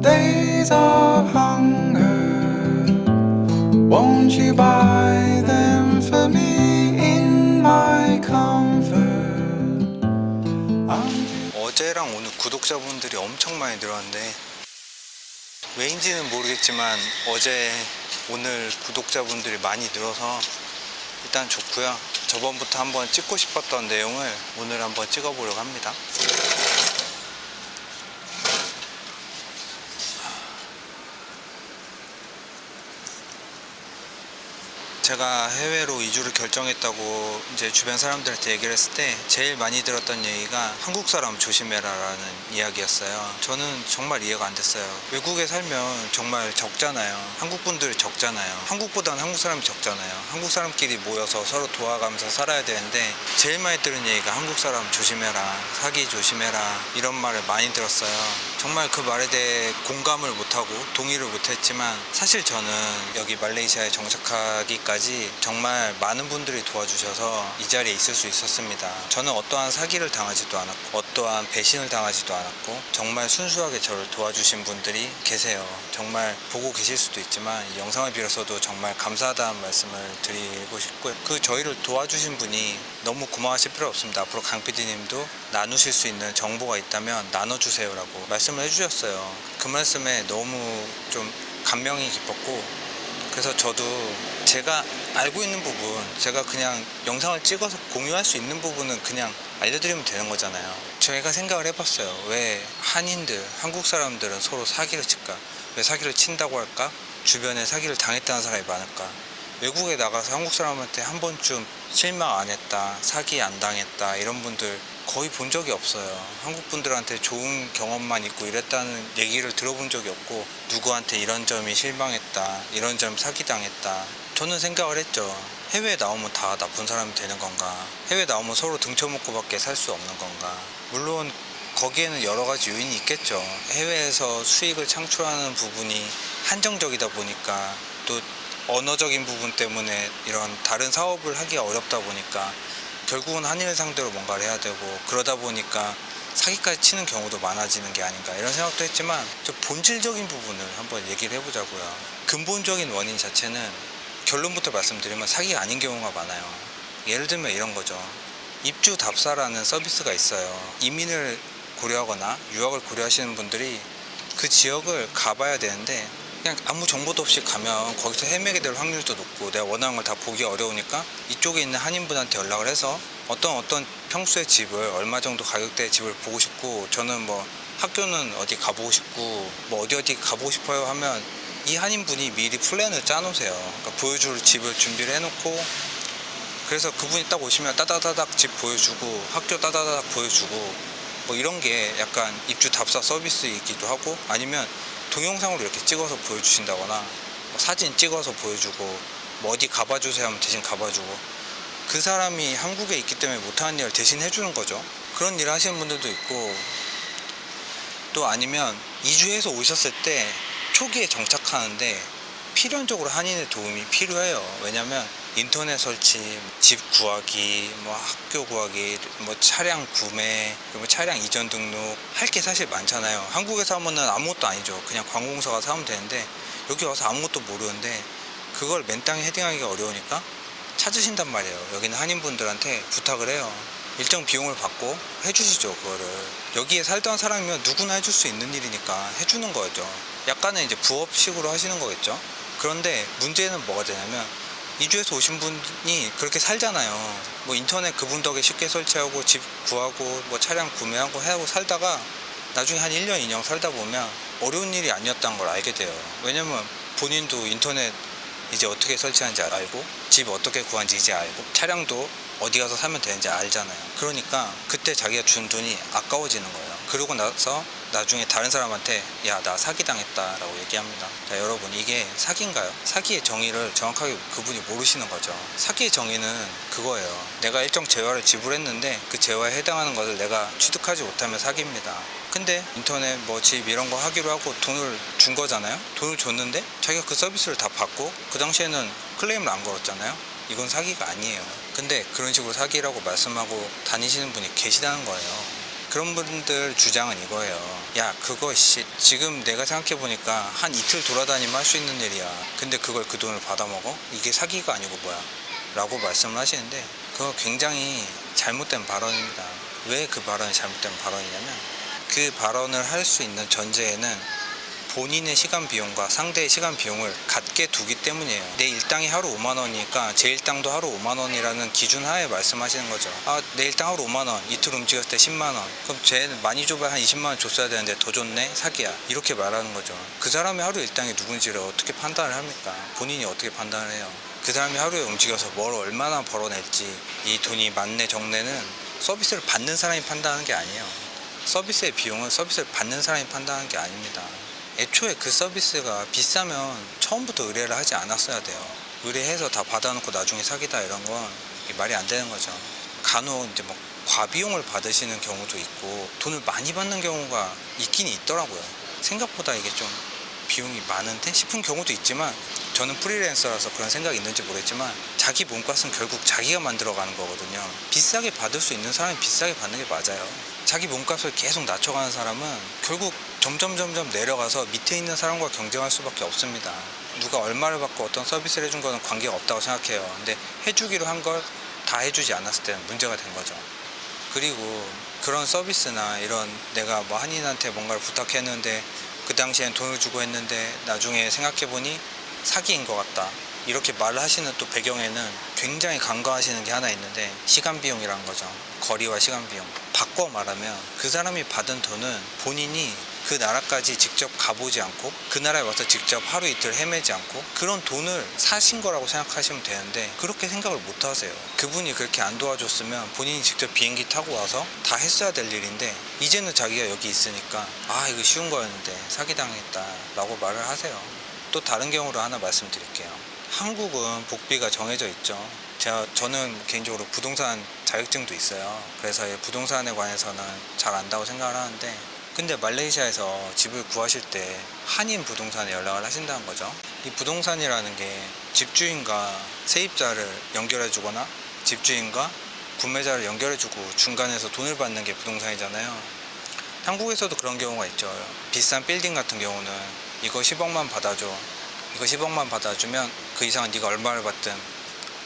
days of hunger. Won't you buy them for me in my comfort? I'm 어제랑 오늘 구독자분들이 엄청 많이 늘었는데 왜인지는 모르겠지만 어제 오늘 구독자분들이 많이 늘어서 일단 좋고요 저번부터 한번 찍고 싶었던 내용을 오늘 한번 찍어보려고 합니다 제가 해외로 이주를 결정했다고 이제 주변 사람들한테 얘기를 했을 때 제일 많이 들었던 얘기가 한국 사람 조심해라라는 이야기였어요. 저는 정말 이해가 안 됐어요. 외국에 살면 정말 적잖아요. 한국 분들이 적잖아요. 한국보다는 한국 사람이 적잖아요. 한국 사람끼리 모여서 서로 도와가면서 살아야 되는데 제일 많이 들은 얘기가 한국 사람 조심해라, 사기 조심해라 이런 말을 많이 들었어요. 정말 그 말에 대해 공감을 못하고 동의를 못했지만 사실 저는 여기 말레이시아에 정착하기까지 정말 많은 분들이 도와주셔서 이 자리에 있을 수 있었습니다. 저는 어떠한 사기를 당하지도 않았고 어떠한 배신을 당하지도 않았고 정말 순수하게 저를 도와주신 분들이 계세요. 정말 보고 계실 수도 있지만 이 영상을 빌어서도 정말 감사하다는 말씀을 드리고 싶고요. 그 저희를 도와주신 분이 너무 고마워하실 필요 없습니다. 앞으로 강 PD님도 나누실 수 있는 정보가 있다면 나눠주세요라고 말씀을 해주셨어요. 그 말씀에 너무 좀 감명이 깊었고 그래서 저도 제가 알고 있는 부분, 제가 그냥 영상을 찍어서 공유할 수 있는 부분은 그냥 알려드리면 되는 거잖아요. 저희가 생각을 해봤어요. 왜 한인들, 한국 사람들은 서로 사기를 칠까? 왜 사기를 친다고 할까? 주변에 사기를 당했다는 사람이 많을까? 외국에 나가서 한국 사람한테 한 번쯤 실망 안 했다, 사기 안 당했다, 이런 분들 거의 본 적이 없어요. 한국 분들한테 좋은 경험만 있고 이랬다는 얘기를 들어본 적이 없고, 누구한테 이런 점이 실망했다, 이런 점 사기 당했다. 저는 생각을 했죠. 해외에 나오면 다 나쁜 사람이 되는 건가? 해외 나오면 서로 등쳐먹고밖에 살 수 없는 건가? 물론 거기에는 여러 가지 요인이 있겠죠. 해외에서 수익을 창출하는 부분이 한정적이다 보니까 또 언어적인 부분 때문에 이런 다른 사업을 하기가 어렵다 보니까 결국은 한일 상대로 뭔가를 해야 되고 그러다 보니까 사기까지 치는 경우도 많아지는 게 아닌가 이런 생각도 했지만 저 본질적인 부분을 한번 얘기를 해보자고요. 근본적인 원인 자체는 결론부터 말씀드리면 사기가 아닌 경우가 많아요. 예를 들면 이런 거죠. 입주 답사라는 서비스가 있어요. 이민을 고려하거나 유학을 고려하시는 분들이 그 지역을 가봐야 되는데 그냥 아무 정보도 없이 가면 거기서 헤매게 될 확률도 높고 내가 원하는 걸 다 보기 어려우니까 이쪽에 있는 한인분한테 연락을 해서 어떤 어떤 평수의 집을 얼마 정도 가격대의 집을 보고 싶고 저는 뭐 학교는 어디 가보고 싶고 뭐 어디 어디 가보고 싶어요 하면 이 한인분이 미리 플랜을 짜놓으세요. 그러니까 보여줄 집을 준비를 해놓고 그래서 그분이 딱 오시면 따다다닥 집 보여주고 학교 따다다닥 보여주고 뭐 이런 게 약간 입주 답사 서비스이기도 하고 아니면 동영상으로 이렇게 찍어서 보여주신다거나 뭐 사진 찍어서 보여주고 뭐 어디 가봐주세요 하면 대신 가봐주고 그 사람이 한국에 있기 때문에 못하는 일을 대신 해주는 거죠 그런 일을 하시는 분들도 있고 또 아니면 이주해서 오셨을 때 초기에 정착하는데 필연적으로 한인의 도움이 필요해요. 왜냐면 인터넷 설치, 집 구하기, 뭐 학교 구하기, 뭐 차량 구매, 그리고 차량 이전 등록 할 게 사실 많잖아요. 한국에서 하면은 아무것도 아니죠. 그냥 관공서가 사면 되는데 여기 와서 아무것도 모르는데 그걸 맨 땅에 헤딩하기가 어려우니까 찾으신단 말이에요. 여기는 한인분들한테 부탁을 해요. 일정 비용을 받고 해주시죠, 그거를. 여기에 살던 사람이면 누구나 해줄 수 있는 일이니까 해주는 거죠. 약간은 이제 부업식으로 하시는 거겠죠. 그런데 문제는 뭐가 되냐면 이주에서 오신 분이 그렇게 살잖아요. 뭐 인터넷 그분 덕에 쉽게 설치하고 집 구하고 뭐 차량 구매하고 하고 살다가 나중에 한 1년, 2년 살다 보면 어려운 일이 아니었다는 걸 알게 돼요. 왜냐면 본인도 인터넷 이제 어떻게 설치하는지 알고 집 어떻게 구하는지 이제 알고 차량도 어디 가서 사면 되는지 알잖아요. 그러니까 그때 자기가 준 돈이 아까워지는 거예요. 그러고 나서 나중에 다른 사람한테 야 나 사기당했다라고 얘기합니다. 자 여러분 이게 사기인가요? 사기의 정의를 정확하게 그분이 모르시는 거죠. 사기의 정의는 그거예요. 내가 일정 재화를 지불했는데 그 재화에 해당하는 것을 내가 취득하지 못하면 사기입니다. 근데 인터넷 뭐 집 이런 거 하기로 하고 돈을 준 거잖아요. 돈을 줬는데 자기가 그 서비스를 다 받고 그 당시에는 클레임을 안 걸었잖아요. 이건 사기가 아니에요. 근데 그런 식으로 사기라고 말씀하고 다니시는 분이 계시다는 거예요. 그런 분들 주장은 이거예요. 야 그거 씨 지금 내가 생각해 보니까 한 이틀 돌아다니면 할 수 있는 일이야. 근데 그걸 그 돈을 받아 먹어? 이게 사기가 아니고 뭐야? 라고 말씀을 하시는데 그거 굉장히 잘못된 발언입니다. 왜 그 발언이 잘못된 발언이냐면 그 발언을 할 수 있는 전제에는 본인의 시간 비용과 상대의 시간 비용을 같게 두기 때문이에요. 내 일당이 하루 5만 원이니까 제 일당도 하루 5만 원이라는 기준 하에 말씀하시는 거죠. 아, 내 일당 하루 5만 원, 이틀 움직였을 때 10만 원. 그럼 쟤는 많이 줘봐야 한 20만 원 줬어야 되는데 더 줬네? 사기야. 이렇게 말하는 거죠. 그 사람의 하루 일당이 누군지를 어떻게 판단을 합니까? 본인이 어떻게 판단을 해요? 그 사람이 하루에 움직여서 뭘 얼마나 벌어낼지 이 돈이 많네 적네는 서비스를 받는 사람이 판단하는 게 아니에요. 서비스의 비용은 서비스를 받는 사람이 판단하는 게 아닙니다. 애초에 그 서비스가 비싸면 처음부터 의뢰를 하지 않았어야 돼요. 의뢰해서 다 받아놓고 나중에 사기다 이런 건 말이 안 되는 거죠. 간혹 이제 뭐 과비용을 받으시는 경우도 있고 돈을 많이 받는 경우가 있긴 있더라고요. 생각보다 이게 좀 비용이 많은데 싶은 경우도 있지만 저는 프리랜서라서 그런 생각이 있는지 모르겠지만 자기 몸값은 결국 자기가 만들어가는 거거든요. 비싸게 받을 수 있는 사람이 비싸게 받는 게 맞아요. 자기 몸값을 계속 낮춰가는 사람은 결국 점점 점점 내려가서 밑에 있는 사람과 경쟁할 수밖에 없습니다. 누가 얼마를 받고 어떤 서비스를 해준 거는 관계가 없다고 생각해요. 근데 해주기로 한 걸 다 해주지 않았을 때는 문제가 된 거죠. 그리고 그런 서비스나 이런 내가 뭐 한인한테 뭔가를 부탁했는데 그 당시엔 돈을 주고 했는데 나중에 생각해보니 사기인 것 같다. 이렇게 말을 하시는 또 배경에는 굉장히 간과하시는 게 하나 있는데 시간 비용이라는 거죠. 거리와 시간 비용. 바꿔 말하면 그 사람이 받은 돈은 본인이 그 나라까지 직접 가보지 않고 그 나라에 와서 직접 하루 이틀 헤매지 않고 그런 돈을 사신 거라고 생각하시면 되는데 그렇게 생각을 못 하세요. 그분이 그렇게 안 도와줬으면 본인이 직접 비행기 타고 와서 다 했어야 될 일인데 이제는 자기가 여기 있으니까 아 이거 쉬운 거였는데 사기당했다 라고 말을 하세요. 또 다른 경우로 하나 말씀드릴게요. 한국은 복비가 정해져 있죠. 제가 저는 개인적으로 부동산 자격증도 있어요. 그래서 이 부동산에 관해서는 잘 안다고 생각을 하는데 근데 말레이시아에서 집을 구하실 때 한인 부동산에 연락을 하신다는 거죠. 이 부동산이라는 게 집주인과 세입자를 연결해 주거나 집주인과 구매자를 연결해 주고 중간에서 돈을 받는 게 부동산이잖아요. 한국에서도 그런 경우가 있죠. 비싼 빌딩 같은 경우는 이거 10억만 받아줘. 이거 10억만 받아주면 그 이상은 네가 얼마를 받든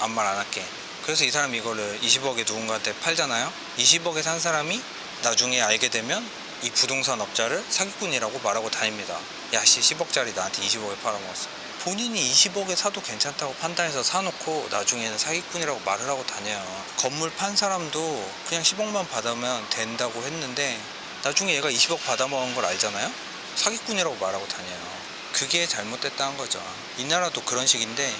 아무 말 안 할게. 그래서 이 사람이 이거를 20억에 누군가한테 팔잖아요. 20억에 산 사람이 나중에 알게 되면 이 부동산 업자를 사기꾼이라고 말하고 다닙니다. 야, 씨, 10억짜리 나한테 20억에 팔아먹었어. 본인이 20억에 사도 괜찮다고 판단해서 사놓고 나중에는 사기꾼이라고 말을 하고 다녀요. 건물 판 사람도 그냥 10억만 받으면 된다고 했는데 나중에 얘가 20억 받아먹은 걸 알잖아요? 사기꾼이라고 말하고 다녀요. 그게 잘못됐다는 거죠. 이 나라도 그런 식인데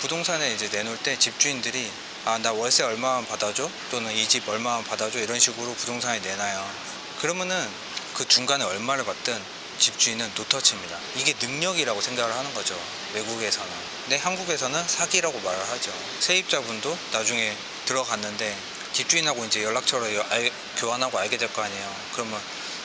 부동산에 이제 내놓을 때 집주인들이 아 나 월세 얼마만 받아줘 또는 이 집 얼마만 받아줘 이런 식으로 부동산에 내놔요. 그러면은 그 중간에 얼마를 받든 집주인은 노터치입니다. 이게 능력이라고 생각을 하는 거죠. 외국에서는. 근데 한국에서는 사기라고 말을 하죠. 세입자분도 나중에 들어갔는데 집주인하고 이제 연락처를 알- 교환하고 알게 될 거 아니에요. 그러면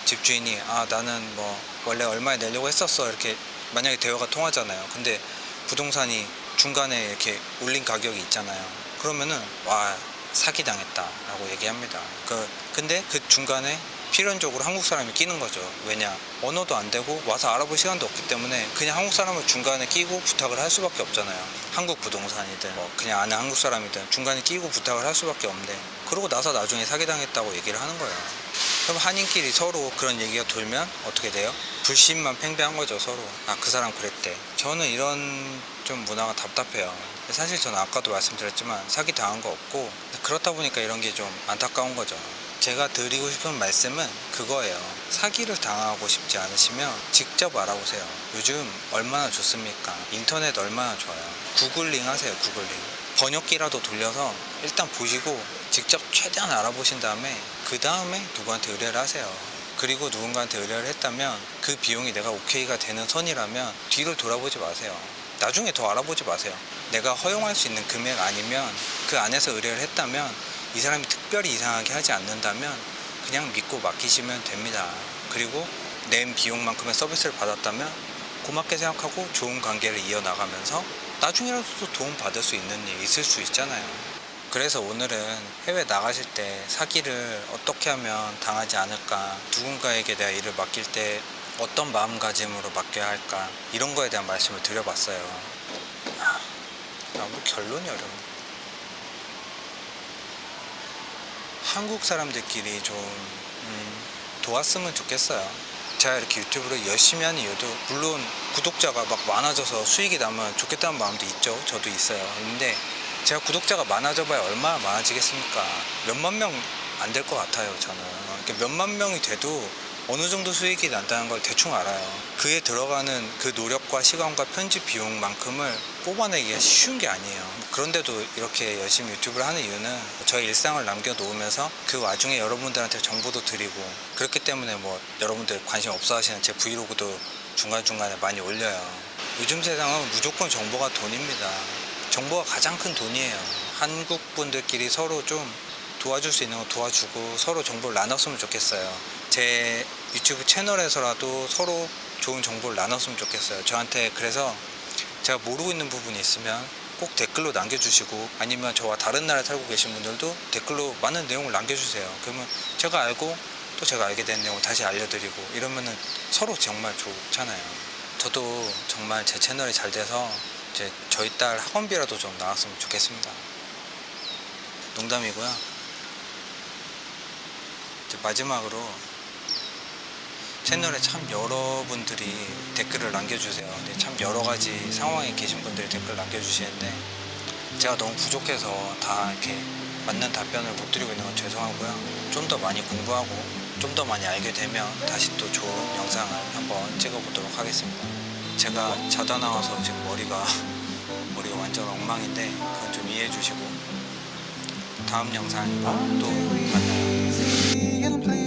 집주인이 아 나는 뭐 원래 얼마에 내려고 했었어 이렇게 만약에 대화가 통하잖아요. 근데 부동산이 중간에 이렇게 올린 가격이 있잖아요. 그러면은 와 사기 당했다라고 얘기합니다. 그 근데 그 중간에 필연적으로 한국 사람이 끼는 거죠. 왜냐 언어도 안 되고 와서 알아볼 시간도 없기 때문에 그냥 한국 사람을 중간에 끼고 부탁을 할 수밖에 없잖아요. 한국 부동산이든 뭐 그냥 아는 한국 사람이든 중간에 끼고 부탁을 할 수밖에 없는데 그러고 나서 나중에 사기 당했다고 얘기를 하는 거예요. 그럼 한인끼리 서로 그런 얘기가 돌면 어떻게 돼요? 불신만 팽배한 거죠 서로. 아 그 사람 그랬대. 저는 이런 좀 문화가 답답해요. 사실 저는 아까도 말씀드렸지만 사기 당한 거 없고 그렇다 보니까 이런 게 좀 안타까운 거죠. 제가 드리고 싶은 말씀은 그거예요. 사기를 당하고 싶지 않으시면 직접 알아보세요. 요즘 얼마나 좋습니까? 인터넷 얼마나 좋아요. 구글링 하세요, 구글링. 번역기라도 돌려서 일단 보시고 직접 최대한 알아보신 다음에 그 다음에 누구한테 의뢰를 하세요. 그리고 누군가한테 의뢰를 했다면 그 비용이 내가 오케이가 되는 선이라면 뒤를 돌아보지 마세요. 나중에 더 알아보지 마세요. 내가 허용할 수 있는 금액 아니면 그 안에서 의뢰를 했다면 이 사람이 특별히 이상하게 하지 않는다면 그냥 믿고 맡기시면 됩니다. 그리고 낸 비용만큼의 서비스를 받았다면 고맙게 생각하고 좋은 관계를 이어나가면서 나중에라도 또 도움 받을 수 있는 일이 있을 수 있잖아요. 그래서 오늘은 해외 나가실 때 사기를 어떻게 하면 당하지 않을까 누군가에게 내가 일을 맡길 때 어떤 마음가짐으로 맡겨야 할까 이런 거에 대한 말씀을 드려봤어요 아, 아무 결론이 어려워 한국 사람들끼리 좀 음, 도왔으면 좋겠어요. 제가 이렇게 유튜브를 열심히 하는 이유도 물론 구독자가 막 많아져서 수익이 나면 좋겠다는 마음도 있죠. 저도 있어요. 근데 제가 구독자가 많아져봐야 얼마나 많아지겠습니까? 몇만 명 안 될 것 같아요. 저는 몇만 명이 돼도 어느 정도 수익이 난다는 걸 대충 알아요. 그에 들어가는 그 노력과 시간과 편집 비용만큼을 뽑아내기가 쉬운 게 아니에요. 그런데도 이렇게 열심히 유튜브를 하는 이유는 저의 일상을 남겨놓으면서 그 와중에 여러분들한테 정보도 드리고 그렇기 때문에 뭐 여러분들 관심 없어 하시는 제 브이로그도 중간중간에 많이 올려요. 요즘 세상은 무조건 정보가 돈입니다. 정보가 가장 큰 돈이에요. 한국 분들끼리 서로 좀 도와줄 수 있는 거 도와주고 서로 정보를 나눴으면 좋겠어요. 제 유튜브 채널에서라도 서로 좋은 정보를 나눴으면 좋겠어요. 저한테 그래서 제가 모르고 있는 부분이 있으면 꼭 댓글로 남겨주시고 아니면 저와 다른 나라에 살고 계신 분들도 댓글로 많은 내용을 남겨주세요. 그러면 제가 알고 또 제가 알게 된 내용을 다시 알려드리고 이러면은 서로 정말 좋잖아요. 저도 정말 제 채널이 잘 돼서 이제 저희 딸 학원비라도 좀 나왔으면 좋겠습니다. 농담이고요. 마지막으로 채널에 참 여러분들이 댓글을 남겨주세요. 근데 참 여러 가지 상황에 계신 분들이 댓글 남겨주시는데 제가 너무 부족해서 다 이렇게 맞는 답변을 못 드리고 있는 건 죄송하고요. 좀 더 많이 공부하고 좀 더 많이 알게 되면 다시 또 좋은 영상을 한번 찍어보도록 하겠습니다. 제가 자다 나와서 지금 머리가 머리가 완전 엉망인데 그건 좀 이해해 주시고 다음 영상으로 또 만나요.